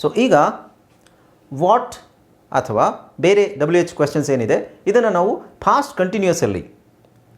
So ಈಗ what ಅಥವಾ ಬೇರೆ ಡಬ್ಲ್ಯೂ ಎಚ್ ಕ್ವೆಶನ್ಸ್ ಏನಿದೆ, ಇದನ್ನು ನಾವು ಫಾಸ್ಟ್ ಕಂಟಿನ್ಯೂಸಲ್ಲಿ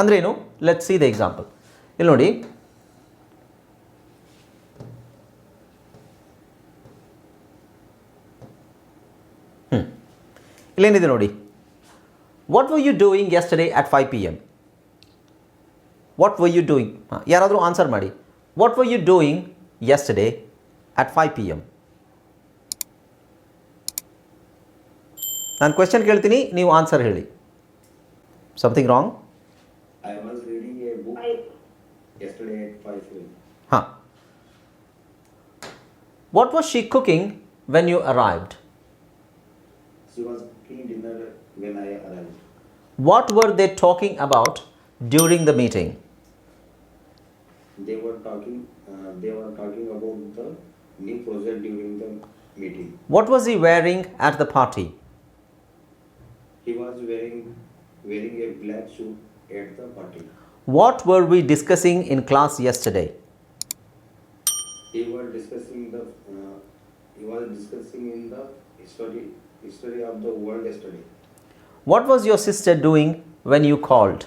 ಅಂದ್ರೇನು ಲೆಟ್ ಸಿ ದ ಎಕ್ಸಾಂಪಲ್ ಇಲ್ಲಿ ನೋಡಿ. ಹ್ಞೂ ಇಲ್ಲೇನಿದೆ ನೋಡಿ? What were you doing yesterday at five P M what were you doing ಯಾರಾದರೂ ಆನ್ಸರ್ ಮಾಡಿ. What were you doing yesterday at five P M ನಾನು ಕ್ವೆಶನ್ ಕೇಳ್ತೀನಿ ನೀವು ಆನ್ಸರ್ ಹೇಳಿ something wrong I was reading a book yesterday at 5 p.m. ಹಾಂ what was she cooking when you arrived She was cooking dinner when I arrived. What were they talking about during the meeting They were talking. Uh, they were talking about the new project during the meeting. What was he wearing at the party he was wearing, wearing a black suit at the party. What were we discussing in class yesterday? He was discussing the uh, he was discussing in the history history of the world yesterday. What was your sister doing when you called?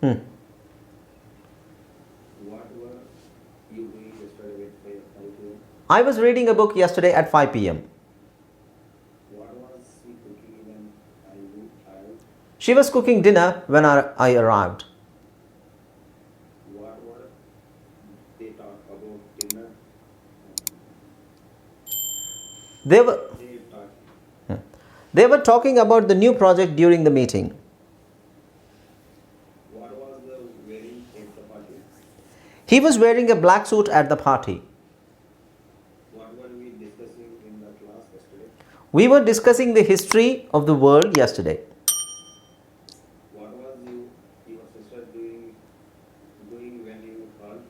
Hmm. I was reading a book yesterday at 5 p.m. She was cooking dinner when I arrived. They, were, hmm. they were talking about the new project during the meeting. He was wearing a black suit at the party. What were we discussing in the class yesterday? We were discussing the history of the world yesterday. What was you your sister doing doing when you called?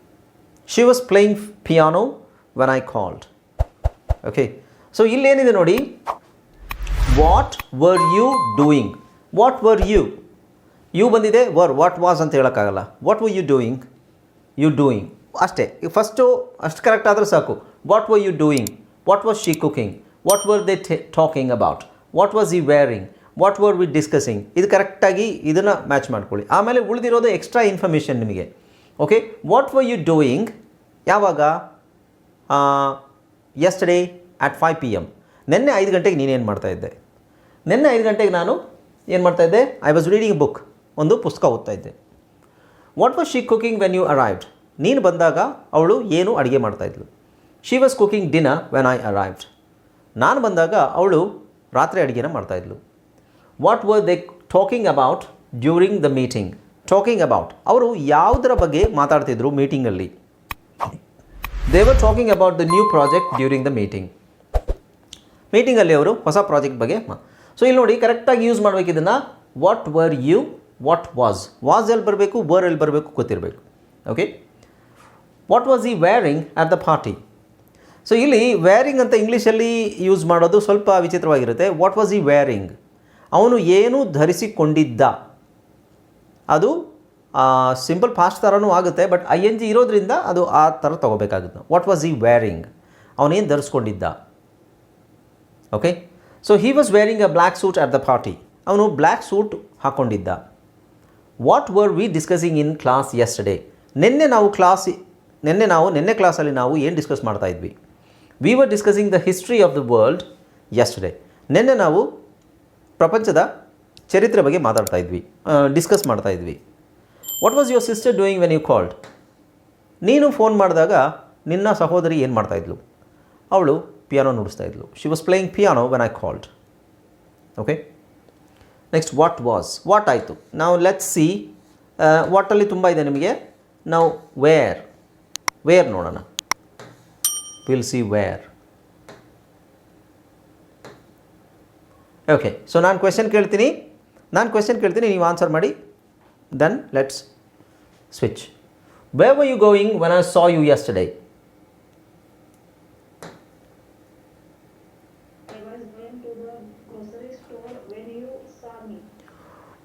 She was playing piano when I called. Okay. So ಇಲ್ಲೇನಿದೆ ನೋಡಿ what were you doing what were you you ಬಂದಿದೆ were what was ಅಂತ ಹೇಳೋಕ್ಕಾಗಲ್ಲ what were you doing You doing? ಅಷ್ಟೇ. First ಅಷ್ಟು correct ಆದರೂ ಸಾಕು. What were you doing what was she cooking what were they talking about what was he wearing what were we discussing ಇದು ಕರೆಕ್ಟಾಗಿ ಇದನ್ನು match ಮಾಡ್ಕೊಳ್ಳಿ. ಆಮೇಲೆ ಉಳಿದಿರೋದು ಎಕ್ಸ್ಟ್ರಾ ಇನ್ಫಾರ್ಮೇಷನ್ ನಿಮಗೆ. Okay what were you doing ಯಾವಾಗ? Yesterday at five P M ನಿನ್ನೆ ಐದು ಗಂಟೆಗೆ ನೀನೇನು ಮಾಡ್ತಾಯಿದ್ದೆ ನಿನ್ನೆ ಐದು ಗಂಟೆಗೆ ನಾನು ಏನು ಮಾಡ್ತಾಯಿದ್ದೆ ಐ ವಾಸ್ ರೀಡಿಂಗ್ ಬುಕ್ ಒಂದು ಪುಸ್ತಕ ಓದ್ತಾ ಇದ್ದೆ. What was she cooking when you arrived ನೀನು ಬಂದಾಗ ಅವಳು ಏನು ಅಡುಗೆ ಮಾಡ್ತಾಯಿದ್ಲು she was cooking dinner when I arrived ನಾನು ಬಂದಾಗ ಅವಳು ರಾತ್ರಿ ಅಡುಗೆನ ಮಾಡ್ತಾಯಿದ್ಲು what were they talking about during the meeting talking about ಅವರು ಯಾವುದರ ಬಗ್ಗೆ ಮಾತಾಡ್ತಿದ್ರು ಮೀಟಿಂಗಲ್ಲಿ they were talking about the new project during the meeting ಮೀಟಿಂಗಲ್ಲಿ ಅವರು ಹೊಸ ಪ್ರಾಜೆಕ್ಟ್ ಬಗ್ಗೆ ಸೊ ಇಲ್ಲಿ ನೋಡಿ ಕರೆಕ್ಟಾಗಿ use ಮಾಡಬೇಕಿದ್ದನ್ನು what were you what was was ಎಲ್ಲಿ ಬರಬೇಕು? ವರ್ ಎಲ್ಲಿ ಬರಬೇಕು? ಗೊತ್ತಿರಬೇಕು. Okay what was he wearing at the party so ಇಲ್ಲಿ ವ್ಯಾರಿಂಗ್ ಅಂತ ಇಂಗ್ಲೀಷಲ್ಲಿ ಯೂಸ್ ಮಾಡೋದು ಸ್ವಲ್ಪ ವಿಚಿತ್ರವಾಗಿರುತ್ತೆ. ವಾಟ್ ವಾಸ್ ಈ ವ್ಯಾರಿಂಗ್ ಅವನು ಏನು ಧರಿಸಿಕೊಂಡಿದ್ದ? ಅದು ಸಿಂಪಲ್ ಫಾಸ್ಟ್ ಥರನೂ ಆಗುತ್ತೆ ಬಟ್ ಐ ಎನ್ ಜಿ ಇರೋದ್ರಿಂದ ಅದು ಆ ಥರ ತೊಗೋಬೇಕಾಗುತ್ತೆ. ವಾಟ್ ವಾಸ್ ಈ ವ್ಯಾರಿಂಗ್ ಅವನೇನು ಧರಿಸ್ಕೊಂಡಿದ್ದ? Okay so he was wearing a black suit at the party ಅವನು black suit ಹಾಕ್ಕೊಂಡಿದ್ದ what were we discussing in class yesterday ನಿನ್ನೆ ನಾವು ಕ್ಲಾಸ್ ನಿನ್ನೆ ನಾವು, ನಿನ್ನೆ ಕ್ಲಾಸಲ್ಲಿ ನಾವು ಏನು ಡಿಸ್ಕಸ್ ಮಾಡ್ತಾ ಇದ್ವಿ? We were discussing the history of the world yesterday ನಿನ್ನೆ ನಾವು ಪ್ರಪಂಚದ ಚರಿತ್ರೆ ಬಗ್ಗೆ ಮಾತಾಡ್ತಾ ಇದ್ವಿ ಡಿಸ್ಕಸ್ ಮಾಡ್ತಾ ಇದ್ವಿ. What was your sister doing when you called ನೀನು ಫೋನ್ ಮಾಡಿದಾಗ ನಿನ್ನ ಸಹೋದರಿ ಏನು ಮಾಡ್ತಾಯಿದ್ಲು ಅವಳು ಪಿಯಾನೋ ನುಡಿಸ್ತಾ ಇದ್ಲು. She was playing piano when I called okay next what was what ಆಯಿತು? ನಾವು ಲೆಟ್ ಸಿ ವಾಟಲ್ಲಿ ತುಂಬ ಇದೆ ನಿಮಗೆ? ನಾವು ವೇರ್ ವೇರ್ ನೋಡೋಣ. Will see where okay so ನಾನು ಕ್ವೆಶನ್ ಕೇಳ್ತೀನಿ. ನಾನು ಕ್ವೆಶನ್ ಕೇಳ್ತೀನಿ, ನೀವು ಆನ್ಸರ್ ಮಾಡಿ. Then let's switch where were you going when I saw you yesterday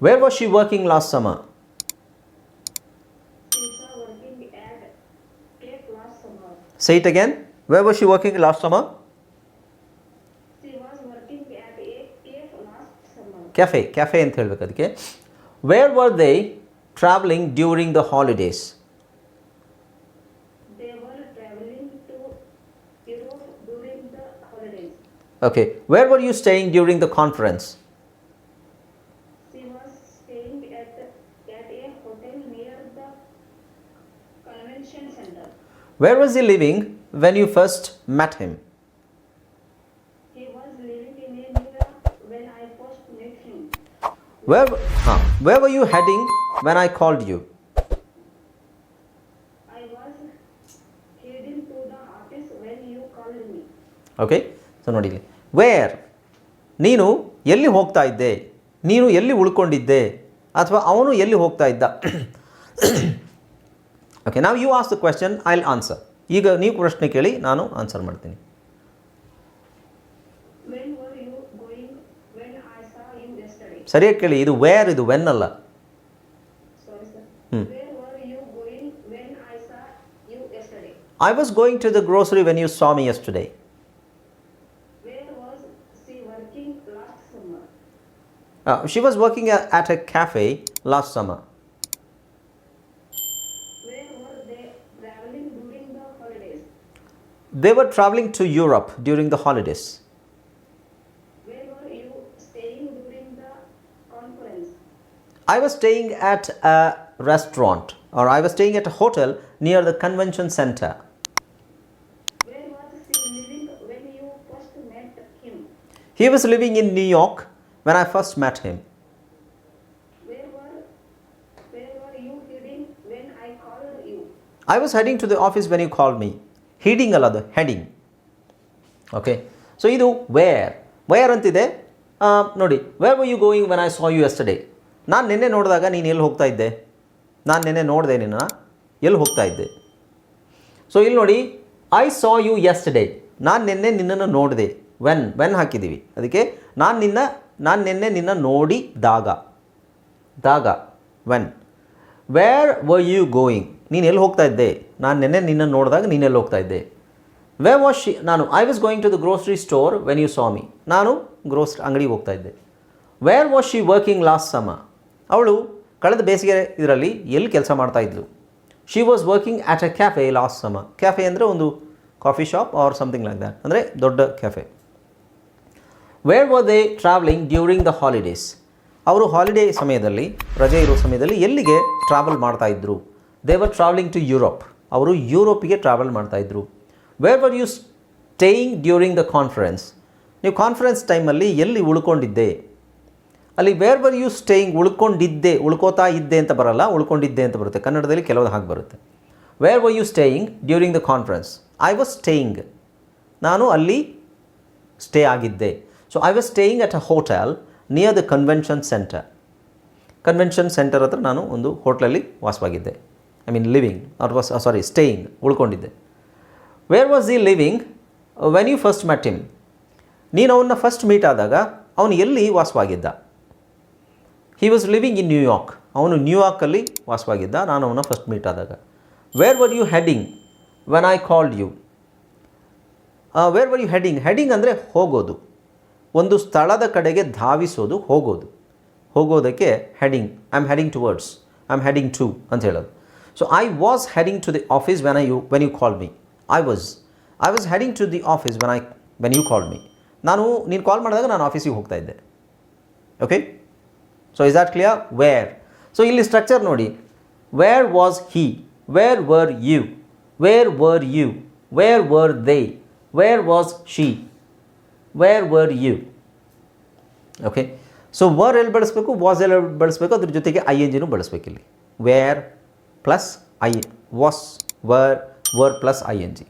Where was she working last summer She saw working at Cape last summer. Say it again. Where was she working last summer? She was working at a Cape last summer. Cafe. Cafe ಅಂತ ಹೇಳ್ಬೇಕು ಅದಕ್ಕೆ where were they travelling during the holidays They were traveling to Europe during the holidays. Okay where were you staying during the conference Center. was he living when you first met him? He was living in a New when I first met him. Where, huh, where were you heading when I called you? I was heading to the office when you called me. Okay so ನೋಡಿ ಇಲ್ಲಿ wear ನೀನು ಎಲ್ಲಿ ಹೋಗ್ತಾ ಇದ್ದೆ ನೀನು ಎಲ್ಲಿ ಉಳ್ಕೊಂಡಿದ್ದೆ ಅಥವಾ ಅವನು ಎಲ್ಲಿ ಹೋಗ್ತಾ ಇದ್ದ ಓಕೆ ನಾವು you ask the question I will answer ಈಗ ನೀವು ಪ್ರಶ್ನೆ ಕೇಳಿ ನಾನು ಆನ್ಸರ್ ಮಾಡ್ತೀನಿ When were you going when I saw you yesterday? ಸರಿಯಾಗಿ ಕೇಳಿ ಇದು ವೇರ್ ಇದು ವೆನ್ ಅಲ್ಲ Sorry, sir. Hmm. Where were you going when I saw you yesterday? I was going to the grocery when you saw me yesterday Where was she working last summer? She was working at a cafe last summer They were traveling to Europe during the holidays. Where were you staying during the conference? I was staying at a restaurant or I was staying at a hotel near the convention center. Where was he living when you first met him? He was living in New York when I first met him. Where were, where were you heading when I called you? I was heading to the office when you called me. Heading ಅಲ್ಲದು heading okay so ಇದು where where ಅಂತಿದೆ. ನೋಡಿ where were you going when I saw you yesterday ನಾನು ನಿನ್ನೆ ನೋಡಿದಾಗ ನೀನು ಎಲ್ಲಿ ಹೋಗ್ತಾ ಇದ್ದೆ? ನಾನು ನಿನ್ನೆ ನೋಡಿದೆ ನಿನ್ನ, ಎಲ್ಲಿ ಹೋಗ್ತಾ ಇದ್ದೆ? ಸೊ ಇಲ್ಲಿ ನೋಡಿ ಐ ಸಾ ಯು ಯಸ್ಟರ್ಡೇ ನಾನು ನಿನ್ನೆ ನಿನ್ನನ್ನು ನೋಡಿದೆ. ವೆನ್ ವೆನ್ ಹಾಕಿದ್ದೀವಿ ಅದಕ್ಕೆ ನಾನು ನಿನ್ನ, ನಾನು ನಿನ್ನೆ ನಿನ್ನ ನೋಡಿದಾಗ. ದಾಗ. When where were you going ನೀನು ಎಲ್ಲಿ ಹೋಗ್ತಾ ಇದ್ದೆ? ನಾನು ನಿನ್ನೆ ನಿನ್ನನ್ನು ನೋಡಿದಾಗ ನೀನು ಎಲ್ಲಿ ಹೋಗ್ತಾ ಇದ್ದೆ? ವೇ ವಾಸ್ ಶಿ ನಾನು I was going to the grocery store when you ಸ್ವಾಮಿ ನಾನು ಗ್ರೋಸ್ ಅಂಗಡಿಗೆ ಹೋಗ್ತಾ ಇದ್ದೆ. Where was she working last summer ಅವಳು ಕಳೆದ ಬೇಸಿಗೆ ಇದರಲ್ಲಿ ಎಲ್ಲಿ ಕೆಲಸ ಮಾಡ್ತಾ ಇದ್ಲು? She was working at a cafe last summer cafe ಅಂದರೆ ಒಂದು coffee shop or something like that ಅಂದರೆ ದೊಡ್ಡ cafe where were they travelling during the holidays ಅವರು ಹಾಲಿಡೇ ಸಮಯದಲ್ಲಿ, ರಜೆ ಇರೋ ಸಮಯದಲ್ಲಿ ಎಲ್ಲಿಗೆ ಟ್ರಾವೆಲ್ ಮಾಡ್ತಾ ಇದ್ದರು they were travelling to Europe ಅವರು ಯುರೋಪಿಗೆ ಟ್ರಾವೆಲ್ ಮಾಡ್ತಾ ಇದ್ರು. Where were you staying during the conference ನೀವು ಕಾನ್ಫರೆನ್ಸ್ ಟೈಮಲ್ಲಿ ಎಲ್ಲಿ ಉಳ್ಕೊಂಡಿದ್ದೆ? ಅಲ್ಲಿ ವೇರ್ ವರ್ ಯು ಸ್ಟೇಯಿಂಗ್ ಉಳ್ಕೊಂಡಿದ್ದೆ, ಉಳ್ಕೋತಾ ಇದ್ದೆ ಅಂತ ಬರಲ್ಲ, ಉಳ್ಕೊಂಡಿದ್ದೆ ಅಂತ ಬರುತ್ತೆ. ಕನ್ನಡದಲ್ಲಿ ಕೆಲವು ಹಾಗೆ ಬರುತ್ತೆ. Where were you staying during the conference I was staying ನಾನು ಅಲ್ಲಿ ಸ್ಟೇ ಆಗಿದ್ದೆ. So I was staying at a hotel near the convention centre convention centre ಹತ್ರ ನಾನು ಒಂದು ಹೋಟ್ಲಲ್ಲಿ ವಾಸವಾಗಿದ್ದೆ. I mean living or was sorry staying ಉಳ್ಕೊಂಡಿದ್ದೆ. Where was he living when you first met him ನೀನು ಅವನ್ನ first meet ಆದಾಗ ಅವನು ಎಲ್ಲಿ ವಾಸವಾಗಿದ್ದ? He was living in New York ಅವನು ನ್ಯೂಯಾರ್ಕಲ್ಲಿ ವಾಸವಾಗಿದ್ದ, ನಾನು ಅವನ ಫಸ್ಟ್ ಮೀಟ್ ಆದಾಗ. Where were you heading when I called you where were you heading heading ಅಂದರೆ ಹೋಗೋದು. ಒಂದು ಸ್ಥಳದ ಕಡೆಗೆ ಧಾವಿಸೋದು ಹೋಗೋದು. ಹೋಗೋದಕ್ಕೆ heading I am heading towards I am heading to ಅಂತ ಹೇಳೋದು. So I was heading to the office when I you when you call me I was I was heading to the office when I when you call me ನಾನು, ನೀನು call ಮಾಡಿದಾಗ ನಾನು ಆಫೀಸಿಗೆ ಹೋಗ್ತಾ ಇದ್ದೆ. Okay so is it clear where so ಇಲ್ಲಿ structure ನೋಡಿ. Where was he where were you where were you where were they where was she where were you okay so were ಎಲ್ಲಿ ಬಳಸಬೇಕು? ವಾಸ್ ಎಲ್ಲಿ ಬಳಸಬೇಕು? ಅದ್ರ ಜೊತೆಗೆ ಐ ಎನ್ ಜಿನೂ ಬಳಸಬೇಕಿಲ್ಲಿ. Were plus I was were were plus I N G